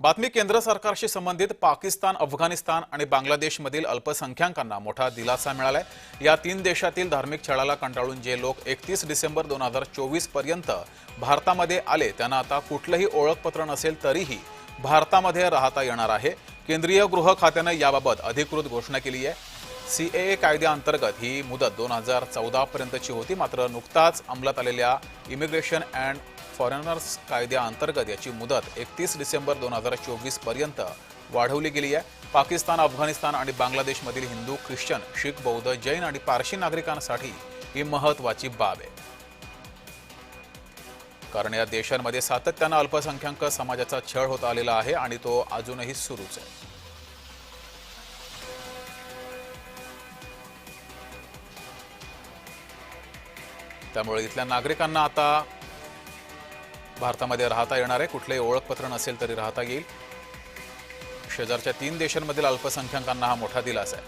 बातमी केंद्र सरकारशी संबंधित पाकिस्तान अफगाणिस्तान आणि बांगलादेशमधील अल्पसंख्याकांना मोठा दिलासा मिळालाय. या तीन देशातील धार्मिक छळाला कंटाळून जे लोक एकतीस डिसेंबर दोन हजार चोवीसपर्यंत भारतामध्ये आले त्यांना आता कुठलंही ओळखपत्र नसेल तरीही भारतामध्ये राहता येणार आहे. केंद्रीय गृह खात्यानं याबाबत अधिकृत घोषणा केली आहे. सी ए कायद्याअंतर्गत ही मुदत दोन हजार चौदा पर्यंतची होती मात्र नुकताच अंमलात आलेल्या इमिग्रेशन अँड फॉरेनर्स कायद्याअंतर्गत याची मुदत एकतीस डिसेंबर दोन हजार चोवीसपर्यंत वाढवली गेली आहे. पाकिस्तान अफगाणिस्तान आणि बांगलादेशमधील हिंदू ख्रिश्चन शीख बौद्ध जैन आणि पारशी नागरिकांसाठी ही महत्वाची बाब आहे. कारण या देशांमध्ये सातत्यानं अल्पसंख्याक समाजाचा छळ होत आलेला आहे आणि तो अजूनही सुरूच आहे. त्यामुळे इथल्या नागरिकांना आता भारतामध्ये राहता येणार आहे. कुठलंही ओळखपत्र नसेल तरी राहता येईल. शेजारच्या तीन देशांमधील अल्पसंख्याकांना हा मोठा दिलासा आहे.